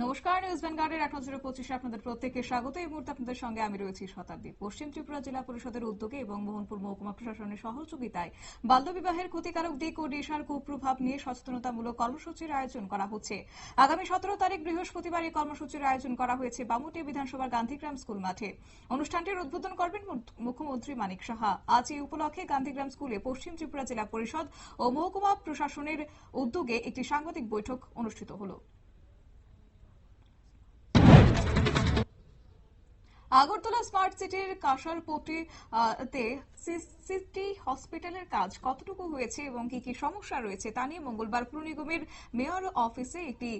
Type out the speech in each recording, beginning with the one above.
নমস্কার নিউজ ভ্যানগার্ডের এক নজরে পঁচিশে আপনাদের প্রত্যেককে স্বাগত। এই মুহূর্তে আপনাদের সঙ্গে আমি রয়েছি শতাব্দী। পশ্চিম ত্রিপুরা জেলা পরিষদের উদ্যোগে এবং মোহনপুর মহকুমা প্রশাসনের সহযোগিতায় বাল্যবিবাহের ক্ষতিকারক দিক ও নেশার কুপ্রভাব নিয়ে সচেতনতামূলক কর্মসূচির আয়োজন করা হচ্ছে। আগামী সতেরো তারিখ বৃহস্পতিবার এই কর্মসূচির আয়োজন করা হয়েছে বামুটিয়া বিধানসভার গান্ধীগ্রাম স্কুল মাঠে। অনুষ্ঠানটির উদ্বোধন করবেন মুখ্যমন্ত্রী মানিক সাহা। আজ এই উপলক্ষে গান্ধীগ্রাম স্কুলে পশ্চিম ত্রিপুরা জেলা পরিষদ ও মহকুমা প্রশাসনের উদ্যোগে একটি সাংবাদিক বৈঠক অনুষ্ঠিত হলো। আগরতলা স্মার্ট সিটির কাশারপোটে আহ, তে সিটি হসপিটালের কাজ কতটুকু হয়েছে এবং কি কি সমস্যা রয়েছে তা নিয়ে মঙ্গলবার পুর নিগমের মেয়র অফিসে একটি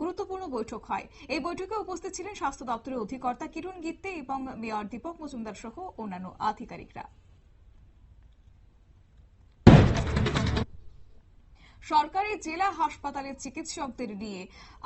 গুরুত্বপূর্ণ বৈঠক হয়। এই বৈঠকে উপস্থিত ছিলেন স্বাস্থ্য দপ্তরের অধিকর্তা কিরণ গিত্তে এবং মেয়র দীপক মজুমদার সহ অন্যান্য আধিকারিকরা। সরকারি জেলা হাসপাতালের চিকিৎসকদের নিয়ে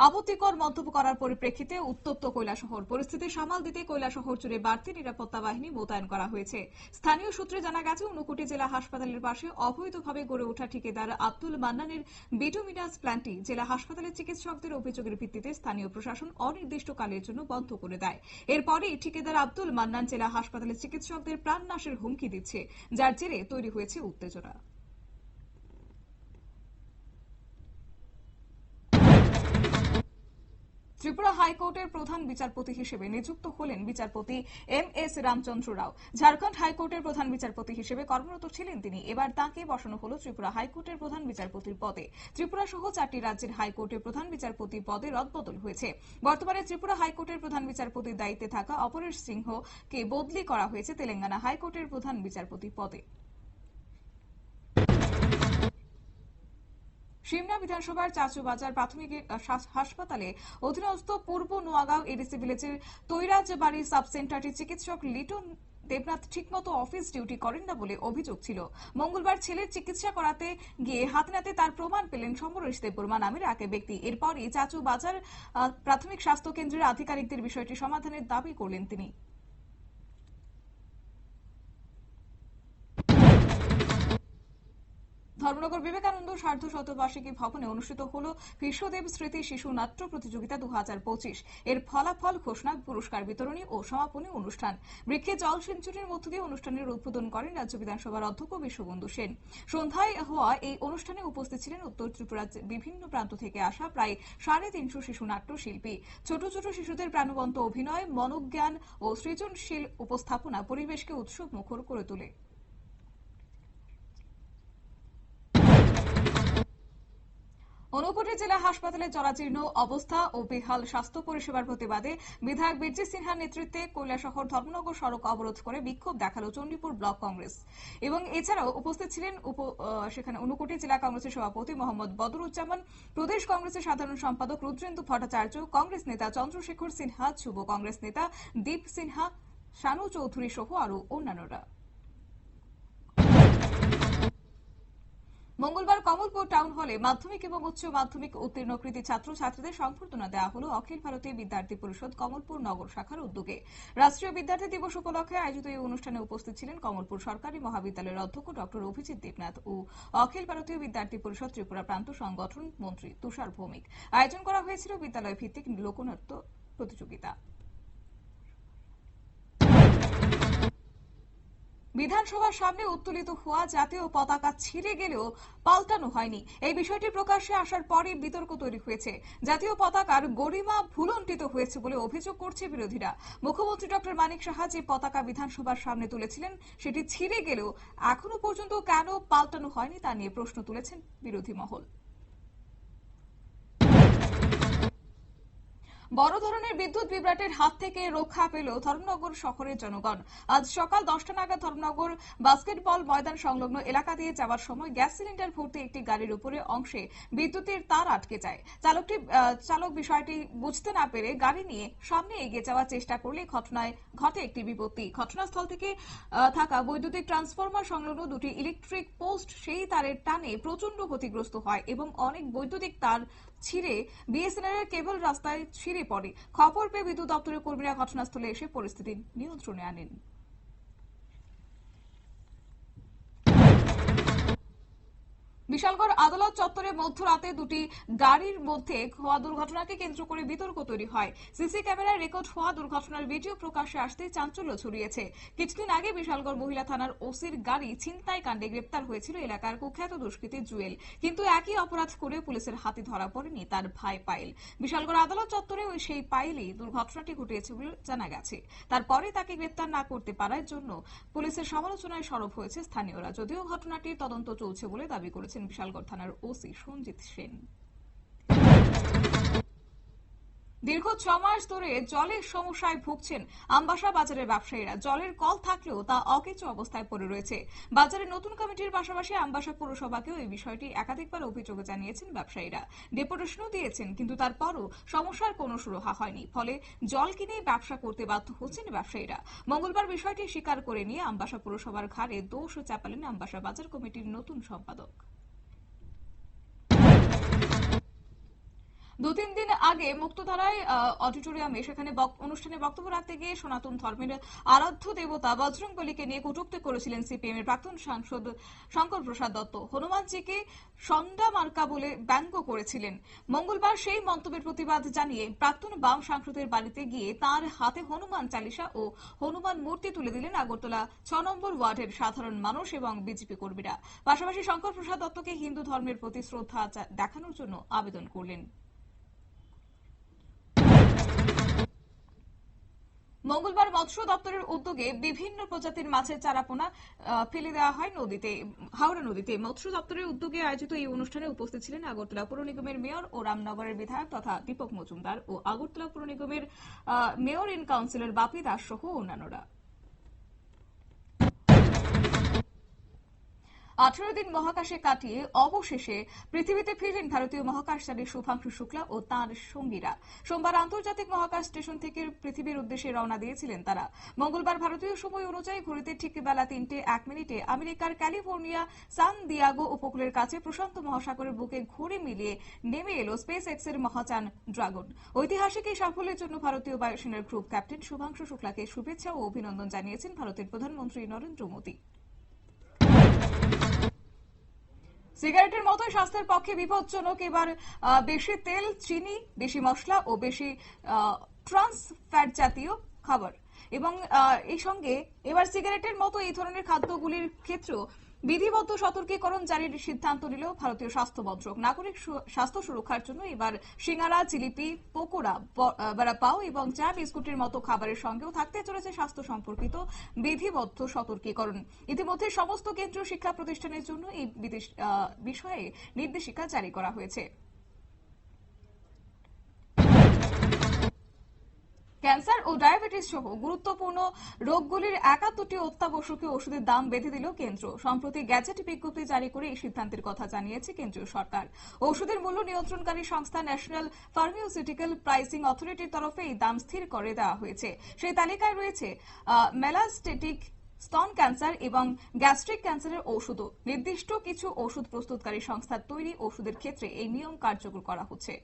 আপত্তিকর মন্তব্য করার পরিপ্রেক্ষিতে উত্তপ্ত কৈলাসহর। পরিস্থিতি সামাল দিতে কৈলাসহর জুড়ে বাড়তি নিরাপত্তা বাহিনী মোতায়েন করা হয়েছে। স্থানীয় সূত্রে জানা গেছে ঊনকোটি জেলা হাসপাতালের পাশে অবৈধভাবে গড়ে ওঠা ঠিকাদার আব্দুল মান্নানের বিটুমিনাস প্ল্যান্টটি জেলা হাসপাতালের চিকিৎসকদের অভিযোগের ভিত্তিতে স্থানীয় প্রশাসন অনির্দিষ্টকালের জন্য বন্ধ করে দেয়। এরপরই ঠিকাদার আব্দুল মান্নান জেলা হাসপাতালের চিকিৎসকদের প্রাণনাশের হুমকি দিচ্ছে, যার জেরে তৈরি হয়েছে উত্তেজনা। ত্রিপুরা হাইকোর্টের প্রধান বিচারপতি হিসেবে নিযুক্ত হলেন বিচারপতি এম এস রামচন্দ্র রাও। ঝাড়খণ্ড হাইকোর্টের প্রধান বিচারপতি হিসেবে কর্মরত ছিলেন তিনি। এবার তাঁকে বসানো হল ত্রিপুরা হাইকোর্টের প্রধান বিচারপতির পদে। ত্রিপুরা সহ চারটি রাজ্যের হাইকোর্টের প্রধান বিচারপতি পদে রদবদল হয়েছে। বর্তমানে ত্রিপুরা হাইকোর্টের প্রধান বিচারপতির দায়িত্বে থাকা অপরেশ সিংহকে বদলি করা হয়েছে তেলেঙ্গানা হাইকোর্টের প্রধান বিচারপতি পদে। সিমনা বিধানসভার চাচুবাজার প্রাথমিক হাসপাতালে অধীনস্থ পূর্ব নোয়াগাঁও এডিসি ভিলেজের তৈরাজ বাড়ি সাব সেন্টারটি চিকিৎসক লিটন দেবনাথ ঠিকমতো অফিস ডিউটি করেন না বলে অভিযোগ ছিল। মঙ্গলবার ছেলের চিকিৎসা করাতে গিয়ে হাতে নাতে তার প্রমাণ পেলেন সমরেশ দেববর্মা নামের এক ব্যক্তি। এরপরই চাচু বাজার প্রাথমিক স্বাস্থ্য কেন্দ্রের আধিকারিকদের বিষয়টি সমাধানের দাবি করলেন তিনি। ধর্মনগর বিবেকানন্দ সার্ধ শতবার্ষিকী ভবনে অনুষ্ঠিত হল কৃষ্ণদেব স্মৃতি শিশু নাট্য প্রতিযোগিতা দু এর ফলাফল, ঘোষণা, পুরস্কার বিতরণী ও সমাপনী অনুষ্ঠান। বৃক্ষে জল সেঞ্চুরির মধ্য দিয়ে অনুষ্ঠানের উদ্বোধন করেন রাজ্য বিধানসভার অধ্যক্ষ বিশ্ববন্ধু সেন। সন্ধ্যায় হওয়া এই অনুষ্ঠানে উপস্থিত ছিলেন উত্তর ত্রিপুরার বিভিন্ন প্রান্ত থেকে আসা প্রায় সাড়ে তিনশো শিশু নাট্য শিল্পী ছোট ছোট শিশুদের প্রাণবন্ত অভিনয়, মনোজ্ঞান ও সৃজনশীল উপস্থাপনা পরিবেশকে উৎসব মুখর করে তোলে। ঊনকোটি জেলা হাসপাতালে জরাজীর্ণ অবস্থা ও বেহাল স্বাস্থ্য পরিষেবার প্রতিবাদে বিধায়ক বীরজি সিনহার নেতৃত্বে কৈলাসহর ধর্মনগর সড়ক অবরোধ করে বিক্ষোভ দেখাল চণ্ডীপুর ব্লক কংগ্রেস। এবং এছাড়াও উপস্থিত ছিলেন সেখানে ঊনকোটি জেলা কংগ্রেসের সভাপতি মোহাম্মদ বদরুজ্জামান, প্রদেশ কংগ্রেসের সাধারণ সম্পাদক রুদ্রেন্দু ভট্টাচার্য, কংগ্রেস নেতা চন্দ্রশেখর সিনহা, যুব কংগ্রেস নেতা দীপ সিনহা, শানু চৌধুরী সহ আরও অন্যান্যরা। মঙ্গলবার কমলপুর টাউন হলে মাধ্যমিক এবং উচ্চ মাধ্যমিক উত্তীর্ণ কৃতি ছাত্রছাত্রীদের সংবর্ধনা দেওয়া হল অখিল ভারতীয় বিদ্যার্থী পরিষদ কমলপুর নগর শাখার উদ্যোগে। রাষ্ট্রীয় বিদ্যার্থী দিবস উপলক্ষে আয়োজিত এই অনুষ্ঠানে উপস্থিত ছিলেন কমলপুর সরকারি মহাবিদ্যালয়ের অধ্যক্ষ ডক্টর অভিজিৎ দেবনাথ ও অখিল ভারতীয় বিদ্যার্থী পরিষদ ত্রিপুরা প্রান্ত সংগঠন মন্ত্রী তুষার ভৌমিক। আয়োজন করা হয়েছিল বিদ্যালয় ভিত্তিক লোকনৃত্য প্রতিযোগিতা। বিধানসভার সামনে উত্তোলিত হওয়া জাতীয় পতাকা ছিঁড়ে গেলেও পাল্টানো হয়নি। এই বিষয়টি প্রকাশ্যে আসার পরই বিতর্ক তৈরি হয়েছে। জাতীয় পতাকার গরিমা ভুলন্টিত হয়েছে বলে অভিযোগ করছে বিরোধীরা। মুখ্যমন্ত্রী ডক্টর মানিক সাহা যে পতাকা বিধানসভার সামনে তুলেছিলেন, সেটি ছিঁড়ে গেলেও এখনও পর্যন্ত কেন পাল্টানো হয়নি তা নিয়ে প্রশ্ন তুলেছেন বিরোধী মহল। বড় ধরনের বিদ্যুৎ বিভ্রাটের হাত থেকে রক্ষা পেল ধর্মনগর শহরের জনগণ। আজ সকাল দশটা নাগাদ ধর্মনগর বাস্কেটবল ময়দান সংলগ্ন এলাকা দিয়ে যাওয়ার সময় গ্যাস সিলিন্ডার ভর্তি একটি গাড়ির উপরে অংশে বিদ্যুতের তার আটকে যায়। চালকটি চালক বিষয়টি বুঝতে না পেরে গাড়ি নিয়ে সামনে এগিয়ে যাওয়ার চেষ্টা করলে ঘটনায় ঘটে একটি বিপত্তি। ঘটনাস্থল থেকে থাকা বৈদ্যুতিক ট্রান্সফরমার সংলগ্ন দুটি ইলেকট্রিক পোস্ট সেই তারের টানে প্রচণ্ড ক্ষতিগ্রস্ত হয় এবং অনেক বৈদ্যুতিক তার ছিঁড়ে বিএসএনএল এর কেবল রাস্তায় ছিঁড়ে পড়ে খবর পেয়ে বিদ্যুৎ দপ্তরের কর্মীরা ঘটনাস্থলে এসে পরিস্থিতি নিয়ন্ত্রণে আনেন। বিশালগড় আদালত চত্বরে মধ্যরাতে দুটি গাড়ির মধ্যে হওয়া দুর্ঘটনাকে কেন্দ্র করে বিতর্ক তৈরি হয়। সিসি ক্যামেরায় রেকর্ড হওয়া দুর্ঘটনার ভিডিও প্রকাশ্যে আসতে চাঞ্চল্য ছড়িয়েছে। কিছুদিন আগে বিশালগড় মহিলা থানার ওসির গাড়ি ছিনতাই কাণ্ডে গ্রেপ্তার হয়েছিল এলাকার কুখ্যাত দুষ্কৃতী জুয়েল। কিন্তু একই অপরাধ করে পুলিশের হাতে ধরা পড়েনি তার ভাই পাইল বিশালগড় আদালত চত্বরে ওই সেই পাইলই দুর্ঘটনাটি ঘটিয়েছে বলে জানা গেছে। তারপরে তাকে গ্রেপ্তার না করতে পারার জন্য পুলিশের সমালোচনায় সরব হয়েছে স্থানীয়রা। যদিও ঘটনাটির তদন্ত চলছে বলে দাবি করেছেন বিশালগড় থানার ওসি সঞ্জিত সেন। দীর্ঘ ছ মাস ধরে জলের সমস্যায় ভুগছেন আমবাসা বাজারের ব্যবসায়ীরা। জলের কল থাকলেও তা অকেচু অবস্থায় পড়ে রয়েছে। বাজারে নতুন কমিটির পাশাপাশি আমবাসা পৌরসভাকেও এই বিষয়টি একাধিকবার অভিযোগ জানিয়েছেন ব্যবসায়ীরা। ডেপুটেশনও দিয়েছেন, কিন্তু তারপরও সমস্যার কোনো সুরাহা হয়নি। ফলে জল কিনেই ব্যবসা করতে বাধ্য হচ্ছেন ব্যবসায়ীরা। মঙ্গলবার বিষয়টি স্বীকার করে নিয়ে আমবাসা পৌরসভার ঘাড়ে দোষ চাপালেন আমবাসা বাজার কমিটির নতুন সম্পাদক। দু তিন দিন আগে মুক্তধারায় অডিটোরিয়ামে সেখানে অনুষ্ঠানে বক্তব্য রাখতে গিয়ে সনাতন ধর্মের আরাধ্য দেবতা বজরং বলিকে নিয়ে কটূক্তি করেছিলেন সিপিএম এর প্রাক্তন সাংসদ শঙ্কর প্রসাদ দত্ত। হনুমানজিকে সন্ডা মার্কা বলে ব্যঙ্গ করেছিলেন। মঙ্গলবার সেই মন্তব্যের প্রতিবাদ জানিয়ে প্রাক্তন বাম সাংসদের বাড়িতে গিয়ে তার হাতে হনুমান চালিসা ও হনুমান মূর্তি তুলে দিলেন আগরতলা ছ নম্বর ওয়ার্ডের সাধারণ মানুষ এবং বিজেপি কর্মীরা। পাশাপাশি শঙ্কর প্রসাদ দত্তকে হিন্দু ধর্মের প্রতি শ্রদ্ধা দেখানোর জন্য আবেদন করলেন। মঙ্গলবার মৎস্য দপ্তরের উদ্যোগে বিভিন্ন প্রজাতির মাছের চারাপোনা ফেলে দেওয়া হয় নদীতে, হাওড়া নদীতে। মৎস্য দপ্তরের উদ্যোগে আয়োজিত এই অনুষ্ঠানে উপস্থিত ছিলেন আগরতলা পৌর নিগমের মেয়র ও রামনগরের বিধায়ক তথা দীপক মজুমদার ও আগরতলা পৌর নিগমের mayor in councillor Bapi Das সহ অন্যান্যরা। আঠারো দিন মহাকাশে কাটিয়ে অবশেষে পৃথিবীতে ফিরলেন ভারতীয় মহাকাশচারী শুভাংশু শুক্লা ও তাঁর সঙ্গীরা। সোমবার আন্তর্জাতিক মহাকাশ স্টেশন থেকে পৃথিবীর উদ্দেশ্যে রওনা দিয়েছিলেন তারা। মঙ্গলবার ভারতীয় সময় অনুযায়ী ঘড়িতে ঠিক বেলা তিনটে এক মিনিটে আমেরিকার ক্যালিফোর্নিয়া, সান দিয়াগো উপকূলের কাছে প্রশান্ত মহাসাগরের বুকে ঘুরে মিলিয়ে নেমে এলো স্পেস এক্সের মহাযান ড্রাগন। ঐতিহাসিক এই সাফল্যের জন্য ভারতীয় বায়ুসেনার গ্রুপ ক্যাপ্টেন শুভাংশু শুক্লাকে শুভেচ্ছা ও অভিনন্দন জানিয়েছেন ভারতের প্রধানমন্ত্রী নরেন্দ্র মোদী। সিগারেটের মতো স্বাস্থ্যের পক্ষে বিপজ্জনক। এবার বেশি তেল, চিনি, বেশি মশলা ও বেশি ট্রান্স ফ্যাট জাতীয় খাবার। এবং এই সঙ্গে এবার সিগারেটের মতো এই ধরনের খাদ্যগুলির ক্ষেত্রেও বিধিবদ্ধ সতর্কীকরণ জারির সিদ্ধান্ত নিল ভারতীয় স্বাস্থ্য মন্ত্রক। নাগরিক স্বাস্থ্য সুরক্ষার জন্য এবার সিঙ্গারা, জিলিপি, পকোড়া বড়াপাও এবং চা বিস্কুটের মতো খাবারের সঙ্গেও থাকতে চলেছে স্বাস্থ্য সম্পর্কিত বিধিবদ্ধ সতর্কীকরণ। ইতিমধ্যে সমস্ত কেন্দ্রীয় শিক্ষা প্রতিষ্ঠানের জন্য এই বিষয়ে নির্দেশিকা জারি করা হয়েছে। ক্যান্সার ও ডায়াবেটিস সহ গুরুত্বপূর্ণ রোগগুলির একাত্তরটি অত্যাবশ্যকীয় ওষুধের দাম বেঁধে দিল কেন্দ্র। সম্প্রতি গ্যাজেট বিজ্ঞপ্তি জারি করে এই সিদ্ধান্তের কথা জানিয়েছে কেন্দ্রীয় সরকার। ওষুধের মূল্য নিয়ন্ত্রণকারী সংস্থা ন্যাশনাল ফার্মিউসিউটিক্যাল প্রাইসিং অথরিটির তরফে এই দাম স্থির করে দেওয়া হয়েছে। সেই তালিকায় রয়েছে মেলাস্টেটিক স্তন ক্যান্সার এবং গ্যাস্ট্রিক ক্যান্সারের ওষুধও নির্দিষ্ট কিছু ওষুধ প্রস্তুতকারী সংস্থার তৈরি ওষুধের ক্ষেত্রে এই নিয়ম কার্যকর করা হচ্ছে।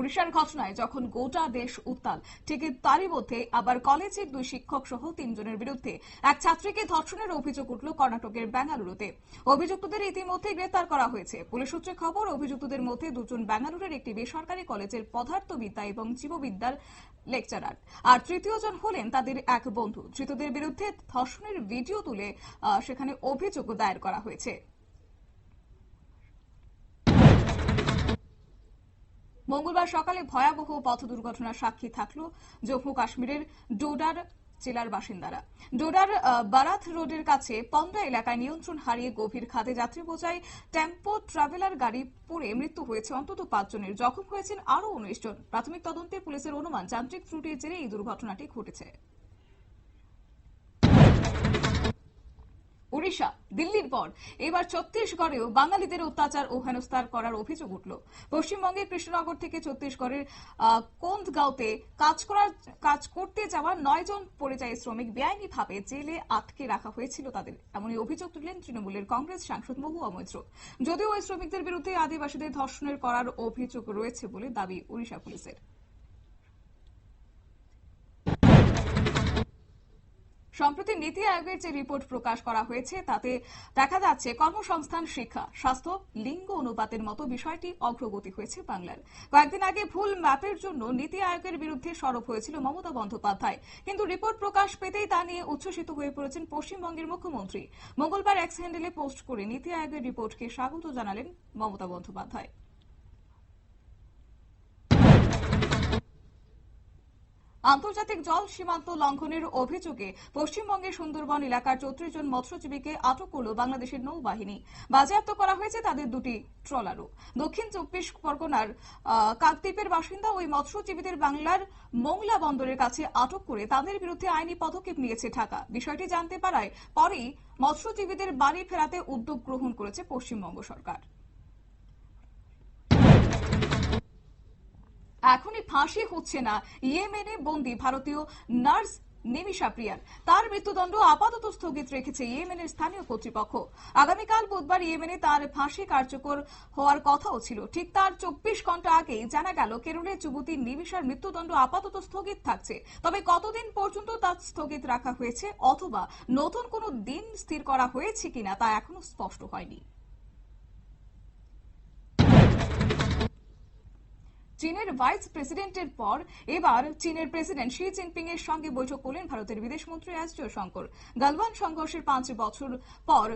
উড়িষ্যার ঘটনায় যখন গোটা দেশ উত্তাল, ঠিক তারই মধ্যে আবার কলেজের দুই শিক্ষক সহ তিনজনের বিরুদ্ধে এক ছাত্রীকে ধর্ষণের অভিযোগ উঠল কর্ণাটকের বেঙ্গালুরুতে। অভিযুক্তদের ইতিমধ্যে গ্রেপ্তার করা হয়েছে। পুলিশ সূত্রে খবর, অভিযুক্তদের মধ্যে দুজন বেঙ্গালুরুর একটি বেসরকারি কলেজের পদার্থবিদ্যা এবং জীববিদ্যার লেকচারার। আর তৃতীয় জন হলেন তাদের এক বন্ধু। ধৃতদের বিরুদ্ধে ধর্ষণের ভিডিও তুলে সেখানে অভিযোগ দায়ের করা হয়েছে। মঙ্গলবার সকালে ভয়াবহ পথ দুর্ঘটনার সাক্ষী থাকল জম্মু কাশ্মীরের ডোডার জেলার বাসিন্দারা। ডোডার বারাত রোডের কাছে পন্দা এলাকায় নিয়ন্ত্রণ হারিয়ে গভীর খাদে যাত্রী বোঝাই টেম্পো ট্রাভেলার গাড়ি পড়ে মৃত্যু হয়েছে অন্তত পাঁচজনের। জখম হয়েছেন আরও উনিশ জন। প্রাথমিক তদন্তে পুলিশের অনুমান, যান্ত্রিক ত্রুটির জেরে এই দুর্ঘটনাটি ঘটেছে। উড়িষ্যা, দিল্লির পর। এবার ছত্তিশগড়েও বাঙালিদের অত্যাচার ও হেনস্থার করার অভিযোগ উঠল। পশ্চিমবঙ্গের কৃষ্ণনগর থেকে ছত্তিশগড়ের কোন্দগাঁওতে কাজ করার, কাজ করতে যাওয়া নয় জন পরিযায়ী শ্রমিক বেআইনিভাবে জেলে আটকে রাখা হয়েছিল তাদের। এমনই অভিযোগ তুললেন তৃণমূলের কংগ্রেস সাংসদ মহুয়া মৈত্র। যদিও ওই শ্রমিকদের বিরুদ্ধে আদিবাসীদের ধর্ষণের করার অভিযোগ রয়েছে বলে দাবি উড়িষ্যা পুলিশের। সম্প্রতি নীতি আয়োগের যে রিপোর্ট প্রকাশ করা হয়েছে, তাতে দেখা যাচ্ছে কর্মসংস্থান, শিক্ষা, স্বাস্থ্য, লিঙ্গ অনুপাতের মতো বিষয়টি অগ্রগতি হয়েছে বাংলার। কয়েকদিন আগে ভুল ম্যাপের জন্য নীতি আয়োগের বিরুদ্ধে সরব হয়েছিল মমতা বন্দ্যোপাধ্যায়। কিন্তু রিপোর্ট প্রকাশ পেতেই তা নিয়ে উচ্ছ্বসিত হয়ে পড়েছেন পশ্চিমবঙ্গের মুখ্যমন্ত্রী। মঙ্গলবার এক্স হ্যান্ডেলে পোস্ট করে নীতি আয়োগের রিপোর্টকে স্বাগত জানালেন মমতা বন্দ্যোপাধ্যায়। আন্তর্জাতিক জল সীমান্ত লঙ্ঘনের অভিযোগে পশ্চিমবঙ্গের সুন্দরবন এলাকার চৌত্রিশ জন মৎস্যজীবীকে আটক করল বাংলাদেশের নৌবাহিনী। বাজেয়াপ্ত করা হয়েছে তাদের দুটি ট্রলারও। দক্ষিণ চব্বিশ পরগনার কাকদ্বীপের বাসিন্দা ওই মৎস্যজীবীদের বাংলার মোংলা বন্দরের কাছে আটক করে তাদের বিরুদ্ধে আইনি পদক্ষেপ নিয়েছে ঢাকা। বিষয়টি জানতে পারায় পরেই মৎস্যজীবীদের বাড়ি ফেরাতে উদ্যোগ গ্রহণ করেছে পশ্চিমবঙ্গ সরকার। এখনই ফাঁসি হচ্ছে না। ইয়েমেনে বন্দী ভারতীয় নার্স নিমিশা প্রিয়ার তার মৃত্যুদণ্ড আপাতত স্থগিত রেখেছে ইয়েমেনের স্থানীয় কর্তৃপক্ষ। আগামীকাল বুধবার ইয়েমেনে তার ফাঁসি কার্যকর হওয়ার কথাও ছিল। ঠিক তার চব্বিশ ঘণ্টা আগেই জানা গেল কেরলের যুবতী নিমিশার মৃত্যুদণ্ড আপাতত স্থগিত থাকছে। তবে কতদিন পর্যন্ত তা স্থগিত রাখা হয়েছে অথবা নতুন কোনো দিন স্থির করা হয়েছে কিনা তা এখনও স্পষ্ট হয়নি। চীনের ভাইস প্রেসিডেন্টের পর এবার চীনের প্রেসিডেন্ট শি জিনপিং এর সঙ্গে বৈঠক করলেন ভারতের বিদেশমন্ত্রী এস জয়শঙ্কর। গালওয়ান সংঘর্ষের পাঁচ বছর পর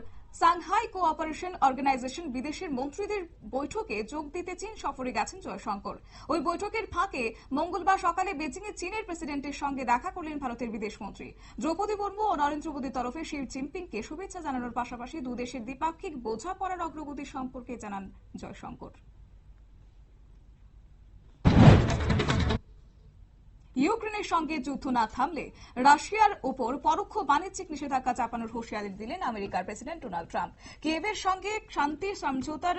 সাংহাই কোঅপারেশন অর্গানাইজেশন বিদেশের মন্ত্রীদের বৈঠকে যোগ দিতে চীন সফরে গেছেন জয়শঙ্কর। ওই বৈঠকের ফাঁকে মঙ্গলবার সকালে বেজিংয়ে চীনের প্রেসিডেন্টের সঙ্গে দেখা করলেন ভারতের বিদেশমন্ত্রী। দ্রৌপদী মুর্মু ও নরেন্দ্র মোদীর তরফে শি জিনপিংকে শুভেচ্ছা জানানোর পাশাপাশি দুদেশের দ্বিপাক্ষিক বোঝাপড়ার অগ্রগতি সম্পর্কে জানান জয়শঙ্কর। ইউক্রেনের সঙ্গে যুদ্ধ না থামলে রাশিয়ার উপর পরোক্ষ বাণিজ্যিক নিষেধাজ্ঞা চাপানোর হুঁশিয়ারি দিলেন আমেরিকার প্রেসিডেন্ট ডোনাল্ড ট্রাম্প। কিয়েভের সঙ্গে শান্তি, সমঝোতার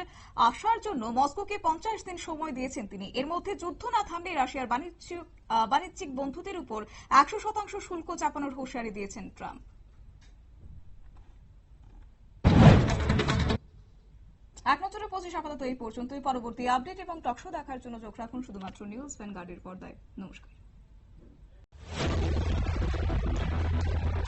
আসার জন্য মস্কোকে পঞ্চাশ দিন সময় দিয়েছেন তিনি। এর মধ্যে যুদ্ধ না থামলে রাশিয়ার বাণিজ্য বাণিজ্যিক বন্ধুদের উপর একশো শতাংশ শুল্ক চাপানোর হুঁশিয়ারি দিয়েছেন ট্রাম্প। এক নজরে পঁচিশ আপাতত এই পর্যন্তই। পরবর্তী আপডেট এবং টকশো দেখার জন্য চোখ রাখুন শুধুমাত্র নিউজ ভ্যানগার্ডের পর্দায়। নমস্কার।